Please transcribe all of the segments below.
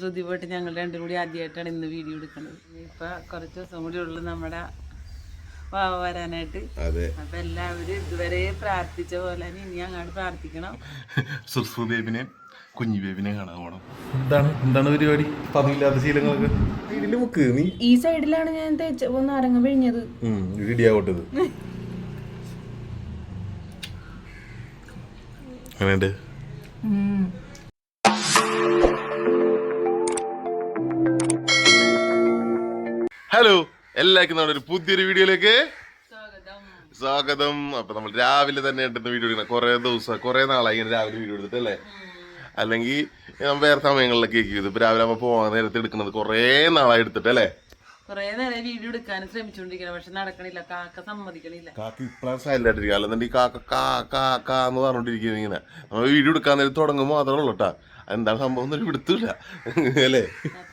ശ്രുതി പോയിട്ട് ഞങ്ങൾ രണ്ടും കൂടി ആദ്യമായിട്ടാണ് ഇന്ന് വീഡിയോ എടുക്കുന്നത്. ഇപ്പൊ കുറച്ച് ദിവസം കൂടി ഉള്ളു നമ്മുടെ വാവ വരാനായിട്ട്. അതെ. അപ്പൊ എല്ലാവരും ഇതുവരെ പ്രാർത്ഥിച്ച പോലെ തന്നെ ഇനി അങ്ങോട്ട് പ്രാർത്ഥിക്കണം. സുർസു ബേബിനെ കുഞ്ഞു ബേബിനെ കാണാൻ പോണം. എന്താണ്? എന്താണ് പരിപാടി? പതിവില്ലാത്ത ശീലങ്ങളൊക്കെ? ഇതിൽ മുക്ക് നീ. ഈ സൈഡിലാണ് ഞാൻ തേച്ച നാരങ്ങ പിഴിഞ്ഞത്. ഇടിയാവട്ടത് അങ്ങനെയുണ്ട് എല്ലാവർക്കും നമ്മുടെ ഒരു പുതിയൊരു വീഡിയോയിലേക്ക് സ്വാഗതം. അപ്പൊ നമ്മൾ രാവിലെ തന്നെ എടുത്ത് വീഡിയോ എടുക്കണം. കുറെ ദിവസം കുറെ നാളായി ഇങ്ങനെ രാവിലെ വീഡിയോ എടുത്തിട്ടല്ലേ അല്ലെങ്കിൽ ഞാൻ വേറെ സമയങ്ങളിലൊക്കെ കേൾക്കും ഇപ്പൊ രാവിലെ നമ്മൾ പോകാൻ നേരത്തെ എടുക്കുന്നത് കുറെ നാളായി എടുത്തിട്ടല്ലേ കുറേ നേരം വീഡിയോ എടുക്കാൻ ശ്രമിച്ചുകൊണ്ടിരിക്കണം. പക്ഷെ നടക്കണില്ല. കാക്ക സമ്മതിക്കണില്ല. കാക്ക ഇപ്പഴാണ് സൈലന്റ് ആയിട്ടിരിക്കുക ഈ കാക്ക കാ കാ കാ എന്ന് പറഞ്ഞോണ്ടിരിക്കുന്നത് ഇങ്ങനെ. നമ്മൾ വീഡിയോ എടുക്കാൻ നേരം തുടങ്ങുമ്പോൾ മാത്രമേ ഉള്ളൂ കേട്ടാ. എന്താണ് സംഭവം എന്നൊരു പിടുത്തില്ല അല്ലേ?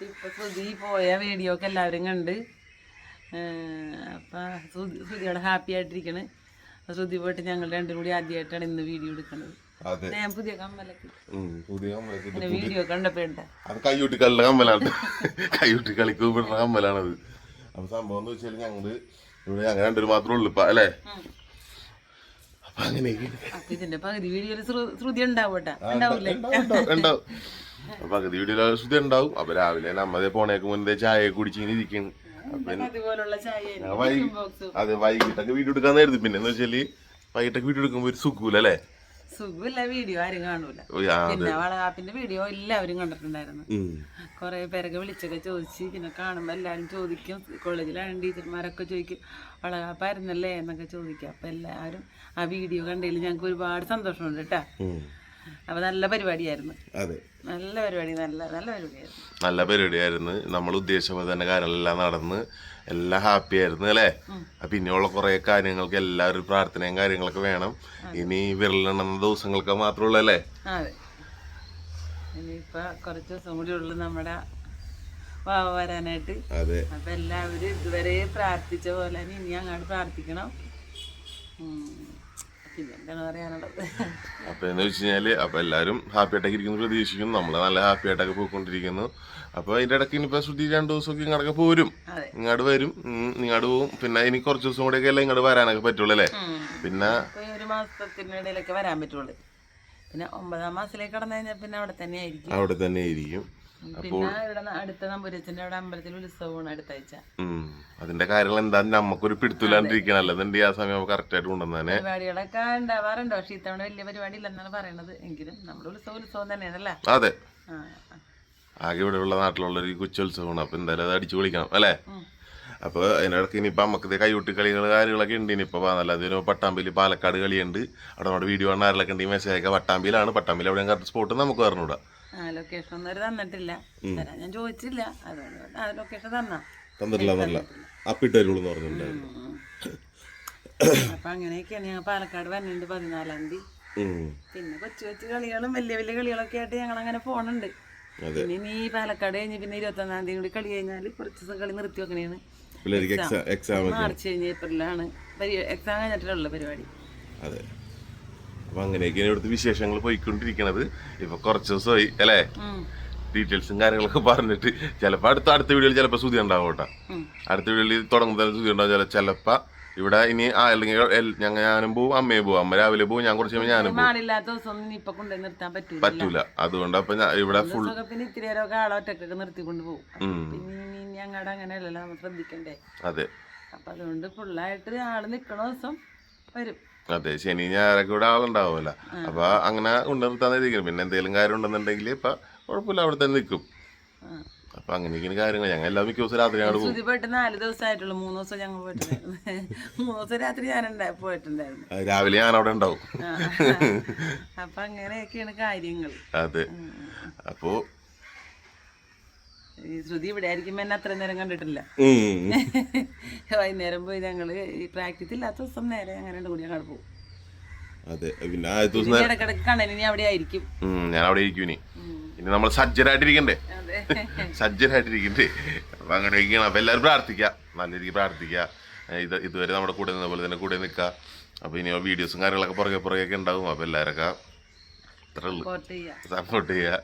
ഇപ്പൊ പോയ വീഡിയോ ഒക്കെ എല്ലാവരും കണ്ട്. ഏഹ് അപ്പൊ ശ്രുതി ശ്രുതിയോടെ ഹാപ്പി ആയിട്ടിരിക്കണ്. ശ്രുതി പോയിട്ട് ഞങ്ങൾ രണ്ടും കൂടി ആദ്യമായിട്ടാണ് ഇന്ന് വീഡിയോ എടുക്കുന്നത് ഞാൻ പുതിയ കമ്മലൊക്കെ പുതിയ കമ്മലൊക്കെ വീഡിയോ കണ്ടപ്പോ അത് കയ്യൂട്ടി കളിയുടെ കമ്മലാണ്. കയ്യൂട്ടി കളിക്ക് വിടുന്ന കമ്മലാണത്. അപ്പൊ സംഭവം എന്ന് വെച്ചാൽ ഞങ്ങൾ ഇവിടെ ഞങ്ങൾ രണ്ടുപേരും മാത്രമേ ഉള്ളൂ ഇപ്പൊ അല്ലേ? അപ്പൊ അങ്ങനെയൊക്കെ. ഇതിന്റെ പകുതി വീഡിയോയിൽ ശ്രുതി ഉണ്ടാവട്ടെ കേട്ടാ. ഉണ്ടാവും, പകുതി വീഡിയോ ശ്രുതി ഉണ്ടാവും. അപ്പൊ രാവിലെ നമ്മതേ പോണേക്ക് മുന്നേ ചായ കുടിച്ചിങ്ങനെ ഇരിക്കുന്നു അതെ വൈകിട്ടൊക്കെ വീഡിയോ എടുക്കാൻ നേരത്തെ പിന്നെ എന്ന് വെച്ചാൽ വൈകിട്ടൊക്കെ വീഡിയോ എടുക്കുമ്പോ ഒരു സുഖൂല അല്ലേ? സുഖമില്ല വീഡിയോ ആരും കാണൂല. പിന്നെ വളകാപ്പിന്റെ വീഡിയോ എല്ലാവരും കണ്ടിട്ടുണ്ടായിരുന്നു. കുറെ പേരൊക്കെ വിളിച്ചൊക്കെ ചോദിച്ച് പിന്നെ കാണുമ്പോ എല്ലാവരും ചോദിക്കും കോളേജിലാണ് ടീച്ചർമാരൊക്കെ? ചോദിക്കും. വളകാപ്പായിരുന്നല്ലേ എന്നൊക്കെ ചോദിക്കും. അപ്പൊ എല്ലാവരും ആ വീഡിയോ കണ്ടതിൽ ഞങ്ങൾക്ക് ഒരുപാട് സന്തോഷമുണ്ട് കേട്ടാ ഉം. അപ്പം നല്ല പരിപാടിയായിരുന്നു. അതെ. നല്ല പരിപാടി നല്ല നല്ല പരിപാടിയായിരുന്നു. നല്ല പരിപാടിയായിരുന്നു. നമ്മൾ ഉദ്ദേശിച്ച പോലെ തന്നെ കാര്യങ്ങളെല്ലാം നടന്ന് എല്ലാം ഹാപ്പി ആയിരുന്നു അല്ലേ? അപ്പൊ ഇനിയുള്ള കുറെ കാര്യങ്ങൾക്ക് എല്ലാവരും പ്രാർത്ഥനയും കാര്യങ്ങളൊക്കെ വേണം. ഇനി വിരലെണ്ണുന്ന ദിവസങ്ങൾക്ക് മാത്രമുള്ള അല്ലേ? അതെ. ഇനിയിപ്പോൾ കുറച്ച് ദിവസം കൂടി ഉള്ളു നമ്മുടെ വാവ വരാനായിട്ട്. അതെ. അപ്പം എല്ലാവരും ഇതുവരെ പ്രാർത്ഥിച്ച പോലെ തന്നെ ഇനി അങ്ങോട്ട് പ്രാർത്ഥിക്കണം. അപ്പൊ എന്ന് വെച്ച് കഴിഞ്ഞാൽ അപ്പൊ എല്ലാരും ഹാപ്പി ആയിട്ടൊക്കെ ഇരിക്കുന്നു പ്രതീക്ഷിക്കുന്നു. നമ്മൾ നല്ല ഹാപ്പി ആയിട്ടൊക്കെ പോയിക്കൊണ്ടിരിക്കുന്നു. അപ്പൊ അതിന്റെ ഇടയ്ക്ക് ഇനിയിപ്പോ ശ്രുതി രണ്ടു ദിവസമൊക്കെ ഇങ്ങോട്ടൊക്കെ പോരും. ഇങ്ങോട്ട് വരും. ഇങ്ങോട്ട് പോകും പിന്നെ ഇനി കുറച്ച് ദിവസം കൂടെയൊക്കെ അല്ലേ ഇങ്ങോട്ട് വരാനൊക്കെ പറ്റുള്ളൂ അല്ലേ? പിന്നെ ഒരു മാസത്തിനിടയിലൊക്കെ വരാൻ പറ്റുള്ളൂ. പിന്നെ ഒമ്പതാം മാസത്തിലേക്ക് കടന്നു കഴിഞ്ഞാൽ പിന്നെ അവിടെ തന്നെ ആയിരിക്കും അവിടെ തന്നെ ഇരിക്കും പിന്നെ ഇവിടെ അടുത്ത നമ്പൂരച്ചന്റെ അവിടെ അമ്പലത്തിൽ ഉത്സവമാണ് അടുത്ത ആഴ്ച. അതിന്റെ കാര്യങ്ങൾ എന്താ? നമുക്കൊരു പിടുത്തില്ലാണ്ടിരിക്കണം അല്ലെന്നുണ്ടെങ്കിൽ ആ സമയം കറക്റ്റ് ആയിട്ട് കൊണ്ടുവന്നെ പരിപാടികളൊക്കെ ഉണ്ടാവാറുണ്ട്. പക്ഷെ ഇത്തവണ വലിയ പരിപാടി ഇല്ലെന്നാണ് പറയണത്. എങ്കിലും നമ്മുടെ ഉത്സവം ഉത്സവം തന്നെയാണല്ലേ? അതെ. ആകെ ഇവിടെയുള്ള നാട്ടിലുള്ള ഒരു കൊച്ചുത്സവമാണ്. അപ്പൊ എന്തായാലും അത് അടിച്ചു പൊളിക്കണം അല്ലേ? അപ്പോൾ അപ്പൊ അതിനിടയ്ക്ക് ഇനിയിപ്പോ നമുക്ക് കൈയൂട്ടി കളികൾ കാര്യങ്ങളൊക്കെ ഉണ്ട്. ഇനിയിപ്പോ നല്ല അതിന് പട്ടാമ്പിയിൽ പാലക്കാട് കളിയുണ്ട്. അവിടെ നമ്മുടെ വീഡിയോ കാണാറിലൊക്കെ ഉണ്ട് ഈ മെസ്സേജ് അയക്കാം. പട്ടാമ്പിയിലാണ്. പട്ടാമ്പിയിൽ എവിടെയും കറക്റ്റ് സ്പോട്ട് നമുക്ക് പറഞ്ഞുകൂടാ ലൊക്കേഷൻ ഒന്നും അവർ തന്നിട്ടില്ല. തരാൻ ഞാൻ ചോദിച്ചില്ല. അതുകൊണ്ട് ആ ലൊക്കേഷൻ തന്നാ. തന്നിട്ടില്ല തന്നില്ല. അപ്പിട്ട് തരുള്ളൂ പറഞ്ഞിട്ടുണ്ടായിരുന്നു അപ്പൊ അങ്ങനെയൊക്കെയാണ് ഞങ്ങൾ പാലക്കാട് വരുന്നുണ്ട് പതിനാലാം തീയതി. പിന്നെ കൊച്ചു കൊച്ചു കളികളും വലിയ വലിയ കളികളൊക്കെ ആയിട്ട് ഞങ്ങൾ അങ്ങനെ പോണുണ്ട് ഇനി ഈ പാലക്കാട് കഴിഞ്ഞ് പിന്നെ ഇരുപത്തൊന്നാം തീയതി കൂടി കളി കഴിഞ്ഞാൽ കുറച്ച് ദിവസം കളി നിർത്തി വെക്കണേന്ന് മാർച്ച് കഴിഞ്ഞ് ഏപ്രിലാണ് എക്സാം കഴിഞ്ഞിട്ടുള്ള പരിപാടി. അതെ. അപ്പൊ അങ്ങനെയൊക്കെയാണ് ഇവിടുത്തെ വിശേഷങ്ങൾ പോയിക്കൊണ്ടിരിക്കണത്. ഇപ്പൊ കുറച്ച് ദിവസമായി അല്ലേ? ഡീറ്റെയിൽസും കാര്യങ്ങളൊക്കെ പറഞ്ഞിട്ട് ചിലപ്പോൾ അടുത്ത അടുത്ത വീഡിയോയിൽ ചിലപ്പോൾ സുതി ഉണ്ടാവും കേട്ടോ. അടുത്ത വീഡിയോയിൽ തുടങ്ങുന്ന സുതി ഉണ്ടാവും. ചില ചിലപ്പോൾ ഇവിടെ ഇനി ആ അല്ലെങ്കിൽ ഞങ്ങൾ ഞങ്ങ ഞാനും പോവും അമ്മയും പോവും. അമ്മ രാവിലെ പോവും ഞാൻ കുറച്ച് ഞാനും പോവും. പറ്റൂല. അതുകൊണ്ട് അപ്പൊ ഇവിടെ ഫുൾ അങ്ങനെയല്ലല്ലോ ശ്രദ്ധിക്കണ്ടേ? അതെ. അപ്പൊ അതുകൊണ്ട് ഫുള്ളായിട്ട് ആൾ നിക്കണ ദിവസം വരും. അതെ ശനി ഞായറൊക്കെ ഇവിടെ ആളുണ്ടാവില്ല അപ്പൊ അങ്ങനെ കൊണ്ടു നിർത്താൻ ഇരിക്കും പിന്നെ എന്തെങ്കിലും കാര്യം ഉണ്ടെന്നുണ്ടെങ്കിൽ ഇപ്പൊ കുഴപ്പമില്ല അവിടെ തന്നെ നിൽക്കും അപ്പൊ അങ്ങനെ അങ്ങനെയൊക്കെയാണ് കാര്യങ്ങൾ. ഞങ്ങൾ എല്ലാ മിക്ക ദിവസം രാത്രി പോകും പോയിട്ട് നാല് ദിവസമായിട്ടുള്ളൂ. മൂന്ന് ദിവസം ഞങ്ങൾ പോയിട്ടുണ്ടായിരുന്നു. മൂന്ന് ദിവസം രാത്രി ഞാൻ പോയിട്ടുണ്ടായിരുന്നു. രാവിലെ ഞാൻ അവിടെ ഉണ്ടാവും. അപ്പൊ അങ്ങനെയൊക്കെയാണ് കാര്യങ്ങൾ. അതെ. അപ്പോ ഈ ശ്രുതി ഇവിടെ ആയിരിക്കും എന്നെ അത്ര നേരം കണ്ടിട്ടില്ല. വൈകുന്നേരം പോയി ഞങ്ങൾ ഈ പ്രാക്ടീസ് ഇല്ലാത്ത ദിവസം നേരെ അങ്ങനെ രണ്ട് കൂടി ഞങ്ങൾ പോകും. അതെ പിന്നെ ആദ്യത്തെ ദിവസം ഇനി ഇടക്കിടക്ക് അവിടെ ആയിരിക്കും. ഞാൻ അവിടെ ഇരിക്കും ഇനി. ഇനി നമ്മൾ സജ്ജരായിട്ടിരിക്കണ്ടേ? സജ്ജരായിട്ടിരിക്കണ്ടേ? അപ്പൊ അങ്ങനെയൊക്കെയാണ് അപ്പൊ എല്ലാവരും പ്രാർത്ഥിക്കുക നല്ല രീതിക്ക് പ്രാർത്ഥിക്കുക ഇത് ഇതുവരെ നമ്മുടെ കൂടെ നിന്ന പോലെ തന്നെ കൂടെ നിൽക്കുക അപ്പൊ ഇനി വീഡിയോസും കാര്യങ്ങളൊക്കെ പുറകെ പുറകെ ഒക്കെ ഉണ്ടാവും. അപ്പൊ എല്ലാവരൊക്കെ സപ്പോർട്ട് ചെയ്യുക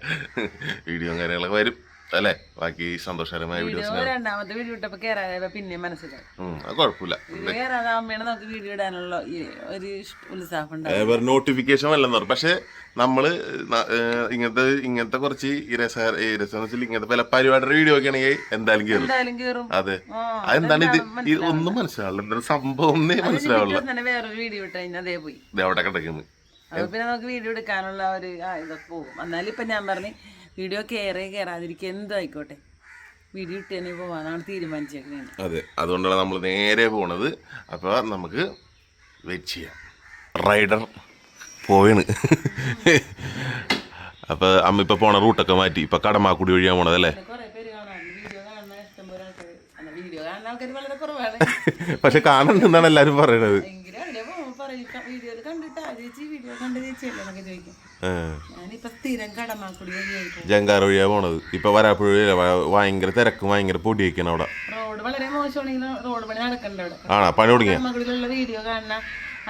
വീഡിയോയും കാര്യങ്ങളൊക്കെ വരും. അല്ലേ? ബാക്കി സന്തോഷകരമായ വീഡിയോ വീഡിയോസിന് രണ്ടാമത്തെ വീഡിയോ ഇട്ടപ്പോ കേറാതെ പിന്നെ മനസ്സിലായി. കുഴപ്പമില്ല. കേറാതെ അമ്മയാണ് നമുക്ക് വീഡിയോ ഇടാനുള്ള ഈ ഒരു ഇഷ്ട- ഉത്സാഹം ഉണ്ടാവും നോട്ടിഫിക്കേഷൻ വല്ലെന്ന് പക്ഷെ നമ്മൾ ന- ഏഹ് ഇങ്ങനത്തെ ഇങ്ങനത്തെ കുറച്ച് ഈ രസ ഈ രസം വെച്ചാൽ ഇങ്ങനത്തെ പല പരിപാടിയുടെ വീഡിയോ ഒക്കെ ആണെങ്കിൽ എന്തായാലും കയറും എന്തായാലും കേറും. അതെ. ആ, അതെന്താണ് ഇത്? ഇത് ഒന്നും മനസ്സിലാവില്ല എന്താണ് സംഭവം ഒന്നേ മനസ്സിലാവില്ല തന്നെ വേറൊരു വീഡിയോ ഇട്ട് കഴിഞ്ഞാൽ അതേ പോയി. ഇത് അവിടെ കിടക്കുന്നു. അത് പിന്നെ നമുക്ക് വീഡിയോ എടുക്കാനുള്ള ഒരു ആ ഇതൊക്കെ പോകും. എന്നാലും ഇപ്പൊ ഞാൻ പറഞ്ഞു വീഡിയോ കയറേ കയറാതിരിക്കുക എന്തോ ആയിക്കോട്ടെ. വീഡിയോ ഇട്ട് തന്നെ പോവാന്നാണ് തീരുമാനിച്ചേക്കുന്നത് അതെ അതുകൊണ്ടാണ് നമ്മൾ നേരെ പോണത്. അപ്പോൾ നമുക്ക് വെയിറ്റ് ചെയ്യാം. റൈഡർ പോയണ് അപ്പോൾ അമ്മ ഇപ്പോൾ പോണ റൂട്ടൊക്കെ മാറ്റി. ഇപ്പോൾ കടമാക്കുടി വഴിയാ പോണതല്ലേ? വീഡിയോ വീഡിയോ പക്ഷെ കാണുന്നതാണ് എല്ലാരും പറയണത്. വീഡിയോയിൽ കണ്ടിട്ട് ചേച്ചി വീഡിയോ കണ്ട ചോദിക്കും. ജങ്കാർ വഴിയാ പോണത്. ഇപ്പൊ വരാപ്പുഴ ഭയങ്കര തിരക്കും ഭയങ്കര പൊടിയൊക്കെയാണ് അവിടെ. റോഡ് വളരെ മോശമാണെങ്കിലും റോഡ് പണി നടക്കണ്ട അവിടെ? ആണോ? പണി തുടങ്ങിയ വീഡിയോ കാണുന്ന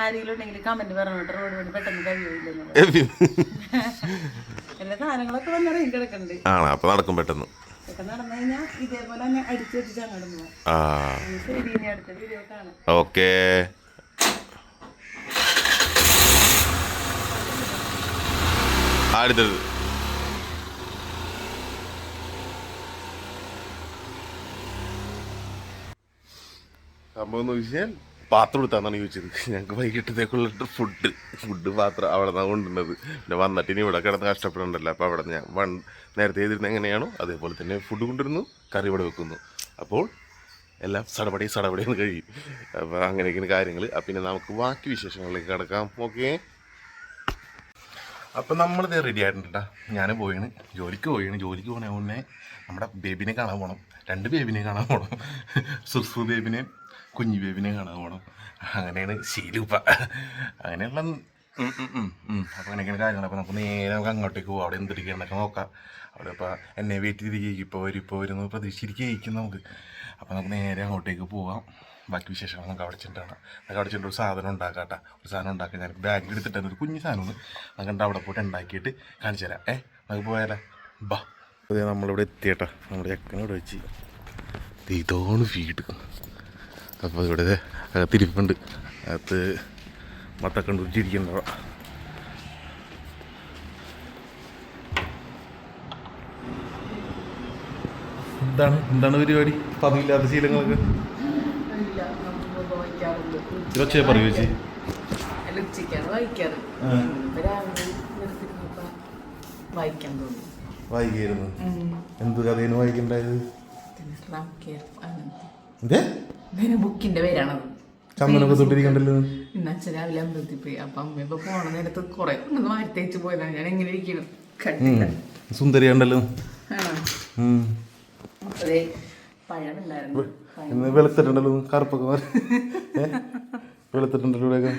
ആരെങ്കിലും ഉണ്ടെങ്കിൽ കമന്റ് പറഞ്ഞോട്ടെ. റോഡ് പണി പെട്ടെന്ന് കഴിയില്ലെന്നുള്ളത് എല്ലാ സാധനങ്ങളൊക്കെ വന്നിറങ്ങി കിടക്കുന്നുണ്ട് ആണോ? അപ്പൊ നടക്കും പെട്ടെന്ന്. ഇതേപോലെ തന്നെ അടിച്ചു വെച്ചിട്ട് അങ്ങോട്ട് പോവാം. ഓക്കേ. അടുത്തത് സംഭവം പാത്രം എടുത്താന്നാണ് ചോദിച്ചത്. ഞങ്ങൾക്ക് വൈകിട്ടത്തേക്കുള്ള ഫുഡ് ഫുഡ് പാത്രം അവിടെ നിന്നാണ് കൊണ്ടുവന്നത്. പിന്നെ വന്നിട്ട് ഇനി ഇവിടെ കിടന്ന് കഷ്ടപ്പെടണ്ടല്ലോ അപ്പോൾ അവിടെ ഞാൻ വൺ നേരത്തെ ചെയ്തിരുന്ന എങ്ങനെയാണോ അതേപോലെ തന്നെ ഫുഡ് കൊണ്ടുവരുന്നു കറി ഇവിടെ വെക്കുന്നു. അപ്പോൾ എല്ലാം സടപടി സടപടി എന്ന് കഴിയും. അപ്പോൾ അങ്ങനെയൊക്കെയാണ് കാര്യങ്ങൾ പിന്നെ നമുക്ക് ബാക്കി വിശേഷങ്ങളിലേക്ക് കിടക്കാം. ഓക്കെ? അപ്പം നമ്മളിത് റെഡി ആയിട്ടുണ്ട് ഞാൻ പോയിണ്. ജോലിക്ക് പോയിണ്. ജോലിക്ക് പോകണേ മുന്നേ നമ്മുടെ ബേബിനെ കാണാൻ പോകണം രണ്ട് ബേബിനെ കാണാൻ പോകണം സുസു ബേബിനെ കുഞ്ഞു ബേബിനെ കാണാൻ പോകണം അങ്ങനെയാണ് ശീലൂപ്പ അങ്ങനെയുള്ള അപ്പോൾ അങ്ങനെയൊക്കെയാണ് കാര്യങ്ങൾ അപ്പോൾ നമുക്ക് നേരെ നമുക്ക് അങ്ങോട്ടേക്ക് പോകാം അവിടെ കിടന്നൊക്കെ നോക്കാം. അവിടെ ഇപ്പോൾ എന്നെ വെയിറ്റ് ചെയ്തിരിക്കും ഇപ്പോൾ വരും. ഇപ്പോൾ വരുന്നു പ്രതീക്ഷിച്ചിരിക്കും നമുക്ക്. അപ്പോൾ നമുക്ക് നേരെ അങ്ങോട്ടേക്ക് പോവാം. ബാക്കി വിശേഷങ്ങൾ നമുക്ക് അവിടെ ചെന്നിട്ടാണ്. നമുക്ക് അവിടെ ചെന്നിട്ട് ഒരു സാധനം ഉണ്ടാക്കാട്ടാ. ഒരു സാധനം ഉണ്ടാക്കാൻ ഞാൻ ബാഗിൽ എടുത്തിട്ടാണ് ഒരു കുഞ്ഞു സാധനം സാധനമാണ് അങ്ങനെ അവിടെ പോയിട്ട് ഉണ്ടാക്കിയിട്ട് കാണിച്ചു തരാം. ഏ നമുക്ക് പോയാലോ? ബാ. അതെ നമ്മളിവിടെ എത്തിയേട്ടാ. നമ്മുടെ ചെക്കനോട് വെച്ച്. ഇതോണ് വീട്. അപ്പോൾ ഇവിടെ അകത്തിരിപ്പുണ്ട്. അകത്ത് മത്തക്കണ്ടുരിച്ചിരിക്കുന്നവ എന്താണ്? എന്താണ് പരിപാടി? പതിവില്ലാത്ത ശീലങ്ങളൊക്കെ ഒച്ചയെ പറയൂ ചേച്ചി അല്ല ഉച്ചയ്ക്കാണ് വായിക്കാറ് ഇപ്പൊ രാവിലെ നിർത്തിയിരുന്നപ്പോ വായിക്കാൻ തോന്നി. വായിക്കായിരുന്നു. എന്ത് കഥയാണ് വായിക്കണ്ടായത് ബുക്കിന്റെ പേരാണത് ചന്ദനൊക്കെ തൊട്ടിരിക്കണ്ടല്ലോ? ഇന്ന് അച്ഛൻ രാവിലെ അമ്പലത്തിൽ പോയി. അപ്പൊ അമ്മ ഇപ്പൊ പോണ നേരത്ത് കുറെ കൊണ്ടൊന്ന് വാരിത്തേച്ച് പോയതാണ്. ഞാൻ എങ്ങനെ ഇരിക്കണം സുന്ദരിയുണ്ടല്ലോ. പഴമുണ്ടായിരുന്നു ഇന്ന് വെളുത്തിട്ടുണ്ടല്ലോ കറുപ്പൊക്കെ മാറി? വെളുത്തിട്ടുണ്ടല്ലോ ഇവിടെയൊക്കെ.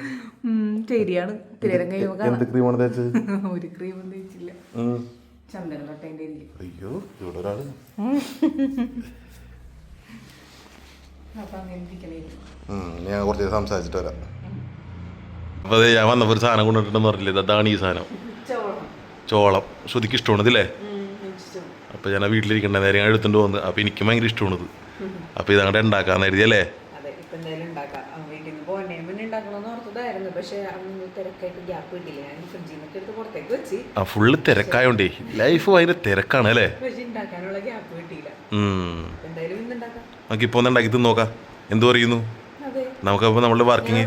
ശരിയാണ്. എന്ത് ക്രീമാണ് തേച്ചത്? ഒരു ക്രീം തേച്ചില്ല. അയ്യോ ഇവിടെ ഒരാൾ. ഞാൻ കുറച്ച് സംസാരിച്ചിട്ട് വരാം. അപ്പോൾ അതെ ഞാൻ വന്നപ്പോൾ ഒരു സാധനം കൊണ്ടിട്ടുണ്ടെന്ന് പറഞ്ഞില്ലേ? അതാണ് ഈ സാധനം. ചോളം. ശ്രുതിക്ക് ഇഷ്ടമാണ്. ഇതില്ലേ അപ്പൊ അപ്പോൾ ഞാൻ ആ വീട്ടിലിരിക്കേണ്ട നേരം ഞാൻ എടുത്തുകൊണ്ട് അപ്പൊ അപ്പോൾ എനിക്ക് ഭയങ്കര ഇഷ്ടമാണിത്. അപ്പോൾ ഇതങ്ങോട്ട് ഉണ്ടാക്കാന്ന് കരുതിയല്ലേ ആ, ഫുള്ള് തിരക്കായോണ്ടേ. ലൈഫ് ഭയങ്കര തിരക്കാണ് അല്ലേ? നമുക്കിപ്പോ ഒന്ന് ഉണ്ടാക്കി തിന്ന് നോക്കാം. എന്തു പറയുന്നു? നമുക്കപ്പോൾ നമ്മൾ വർക്കിംഗ്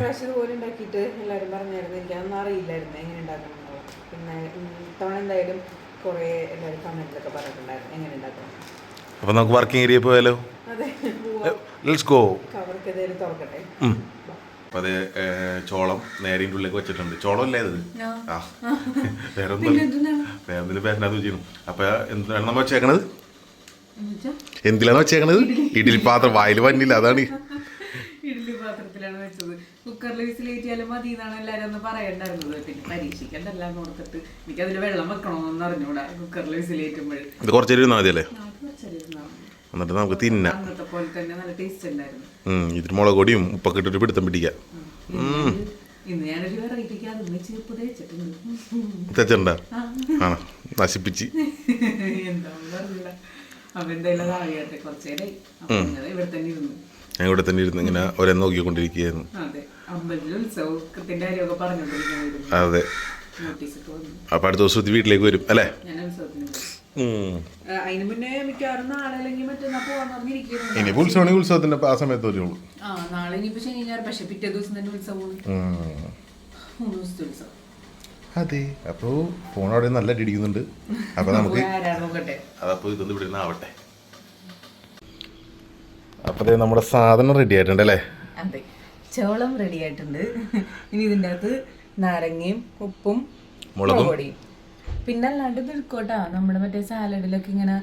അപ്പൊ നമുക്ക് വർക്കിംഗ് ഏരിയ പോയാലോ? ലെറ്റ്സ് ഗോ അപ്പം അത് ചോളം നേരെ ഇതിന്റെ ഉള്ളിലേക്ക് വെച്ചിട്ടുണ്ട്. ചോളം അല്ലേ ഇത് ആ. വേറെ ഒന്നും വേറെ എന്തെങ്കിലും പേരനകത്ത് വെച്ചിരുന്നു അപ്പം എന്താണ് നമ്മൾ വെച്ചേക്കണത്? എന്തിലാണ് വെച്ചേക്കണത്? ഇഡ്ഡലി. പാത്രം വായിൽ വന്നില്ല അതാണ്. ഇഡ്ഡലി പാത്രത്തിലാണ് വെച്ചത്. കുക്കറിൽ വിസിലേറ്റിയാലും മതി എന്നാണ് എല്ലാവരും ഒന്ന് പറയണ്ടായിരുന്നത്. പിന്നെ പരീക്ഷിക്കണ്ടല്ല കൊടുത്തിട്ട്. ഓർത്തിട്ട് എനിക്ക് അതിൽ വെള്ളം വെക്കണമെന്ന് അറിഞ്ഞൂടാ കുക്കറിൽ വിസിലേറ്റുമ്പോൾ ഇത് കുറച്ചേരി മതിയല്ലേ? മതിയല്ലേ എന്നിട്ട് നമുക്ക് തിന്ന. ഇതിന് മുളക് പൊടിയും ഉപ്പൊക്കെ ഇട്ടിട്ട് പിടുത്തം പിടിക്കാം. തെച്ചുണ്ട ആണോ? നശിപ്പിച്ച്. ഞാൻ ഇവിടെ തന്നെ ഇരുന്ന് ഇങ്ങനെ ഒരേ നോക്കിക്കൊണ്ടിരിക്കുകയായിരുന്നു. അതെ. അപ്പൊ അടുത്ത ദിവസം വീട്ടിലേക്ക് വരും അല്ലേ? അതിന് മുന്നേ മിക്കവാറും നാളെ അല്ലെങ്കിൽ മറ്റന്നാ പറഞ്ഞിരിക്കുന്നു. ഇനി ഉത്സവമാണെങ്കിൽ ഉത്സവത്തിന്റെ ആ സമയത്ത് വരുള്ളൂ. ആ നാളെ ഇനിയിപ്പോ ശനി ഞായർ പക്ഷെ പിറ്റേ ദിവസം തന്നെ ഉത്സവമാണ്. മൂന്ന് ദിവസത്തെ ഉത്സവം. അതെ അപ്പോൾ ഫോൺ അവിടെ നല്ല ഇടിക്കുന്നുണ്ട് അപ്പൊ നമുക്ക് അതപ്പോ ഇതൊന്ന് ഇവിടെ ആവട്ടെ. അപ്പൊ നമ്മുടെ സാധനം റെഡി ആയിട്ടുണ്ട് അല്ലേ? അതെ ചോളം റെഡി ആയിട്ടുണ്ട്. ഇനി ഇതിന്റെ അകത്ത് നാരങ്ങയും ഉപ്പും മുളകും. പൊടിയും പിന്നെ അല്ലാണ്ട് തിരുക്കോട്ടാ നമ്മുടെ മറ്റേ സാലഡിലൊക്കെ ഇങ്ങനെ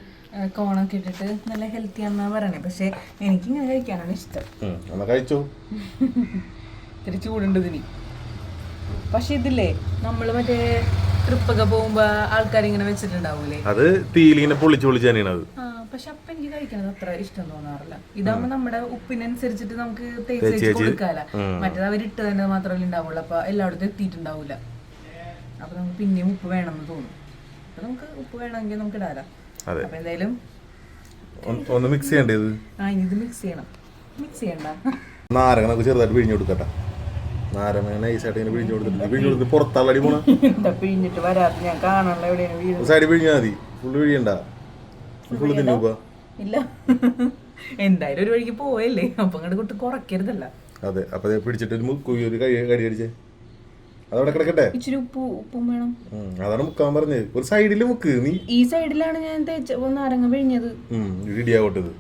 കോണൊക്കെ ഇട്ടിട്ട് നല്ല ഹെൽത്തി ആണെന്നാ പറയണേ. പക്ഷെ എനിക്ക് ഇങ്ങനെ കഴിക്കാനാണ് ഇഷ്ടം. കഴിച്ചോ? ഇത്തിരി ചൂടുണ്ട് ഇതിന്. പക്ഷെ ഇതില്ലേ നമ്മൾ മറ്റേ ട്രിപ്പൊക്കെ പോകുമ്പോ ആൾക്കാർ ഇങ്ങനെ വെച്ചിട്ടുണ്ടാവൂലേ? അത് തീലിങ്ങനെ പൊളിച്ച് പൊളിച്ച് തന്നെയാണ് അത്. ആ പക്ഷെ അപ്പൊ എനിക്ക് കഴിക്കണത് അത്ര ഇഷ്ടം തോന്നാറില്ല. ഇതാകുമ്പോ നമ്മുടെ ഉപ്പിനനുസരിച്ചിട്ട് നമുക്ക് തേച്ച് വെച്ച് കൊടുക്കാല. മറ്റേത് അവരിട്ട് തന്നെ മാത്രമല്ല ഉണ്ടാവുള്ളൂ. അപ്പൊ എല്ലായിടത്തും എത്തിയിട്ടുണ്ടാവൂല. അപ്പൊ നമുക്ക് പിന്നെയും ഉപ്പ് വേണമെന്ന് തോന്നും. അപ്പൊ നമുക്ക് ഉപ്പ് വേണമെങ്കിൽ നമുക്ക് ഇടാലോ. അതെ. അപ്പൊ എന്തായാലും ഒന്ന് മിക്സ് മിക്സ് ചെയ്യേണ്ടത് ആ ഇനി ഇത് മിക്സ് ചെയ്യണം. മിക്സ് ചെയ്യണ്ട. നാരങ്ങ നമുക്ക് ചെറുതായിട്ട് പിഴിഞ്ഞു കൊടുക്കട്ടെ. നാരങ്ങ നൈസായിട്ട് ഇങ്ങനെ പിഴിഞ്ഞു കൊടുത്തിട്ട് പിഴിഞ്ഞു പോണ? പിഴിഞ്ഞിട്ട് വരാത്ത ഞാൻ കാണാനുള്ള എവിടെയാണ് സൈഡ് പിഴിഞ്ഞാൽ മതി. ഫുള്ള് പിഴിയണ്ട. ഫുള്ള് തിന്നു ഇല്ല. എന്തായാലും ഒരു വഴിക്ക് പോയല്ലേ അപ്പൊ അങ്ങോട്ട് കുറയ്ക്കരുതല്ല. അതെ. അപ്പൊ പിടിച്ചിട്ട് ഒരു കടി അടിച്ചേ അതവിടെ കിടക്കട്ടെ? ഇച്ചിരി ഉപ്പ് ഉപ്പും വേണം. അതാണ് മുക്കാൻ പറഞ്ഞത്. ഒരു സൈഡിൽ മുക്ക് നീ. ഈ സൈഡിലാണ് ഞാൻ തേച്ച നാരങ്ങ പിഴിഞ്ഞത് ഇടിയാവട്ടത്.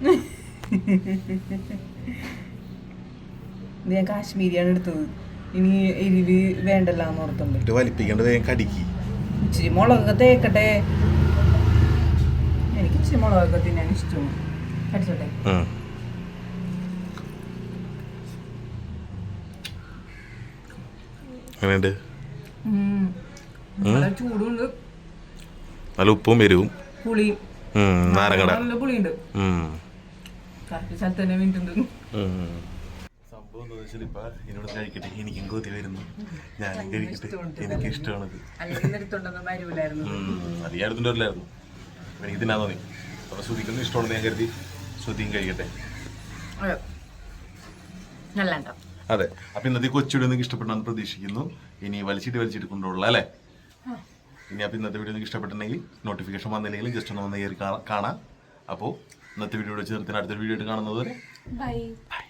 ഇത് ഞാൻ കാശ്മീരിയാണ് എടുത്തത്. ഇനി എരിവ് വേണ്ടല്ലോ എന്ന് ഓർത്തുണ്ട്. വലിപ്പിക്കേണ്ട വേഗം കടിക്ക്. ഇച്ചിരി മുളകൊക്കെ തേക്കട്ടെ. എനിക്ക് ഇച്ചിരി മുളകൊക്കെ തിന്നാൻ ഇഷ്ടമാണ്. അടിച്ചോട്ടെ എങ്ങനെയുണ്ട്. നല്ല ചൂടുണ്ട്. നല്ല ഉപ്പും എരിവും. പുളിയും. നാരങ്ങട. നല്ല പുളിയുണ്ട്. സംഭവം എന്താ വെച്ചാൽ ഇപ്പൊ എന്നോട് കഴിക്കട്ടെ എനിക്കും കൊതി വരുന്നു. ഞാനും കഴിക്കട്ടെ. എനിക്ക് ഇഷ്ടമാണത് എടുത്തിട്ട് വരില്ലായിരുന്നു എനിക്ക് തിന്നാൻ തോന്നി. അപ്പൊ ശ്രുതിക്കൊന്നും ഇഷ്ടമാണെന്ന് ഞാൻ കരുതി. ശ്രുതിയും കഴിക്കട്ടെ. നല്ല ഉണ്ടോ അതെ. അപ്പൊ ഇന്നത്തെ കൊച്ചുവിടെ നിങ്ങൾക്ക് ഇഷ്ടപ്പെട്ടാന്ന് പ്രതീക്ഷിക്കുന്നു. ഇനി വലിച്ചിട്ട് വലിച്ചിട്ട് കൊണ്ടുള്ള അല്ലേ? ഇനി അപ്പൊ ഇന്നത്തെ വീഡിയോ നിങ്ങൾക്ക് ഇഷ്ടപ്പെട്ടിട്ടുണ്ടെങ്കിൽ നോട്ടിഫിക്കേഷൻ വന്നില്ലെങ്കിലും ജസ്റ്റ് ഒന്ന് വന്ന് കയറി കാണാം. അപ്പോൾ ഇന്നത്തെ വീഡിയോ ചേർത്തിന് അടുത്തൊരു വീഡിയോ ആയിട്ട് കാണുന്നത് വരെ ബൈ ബൈ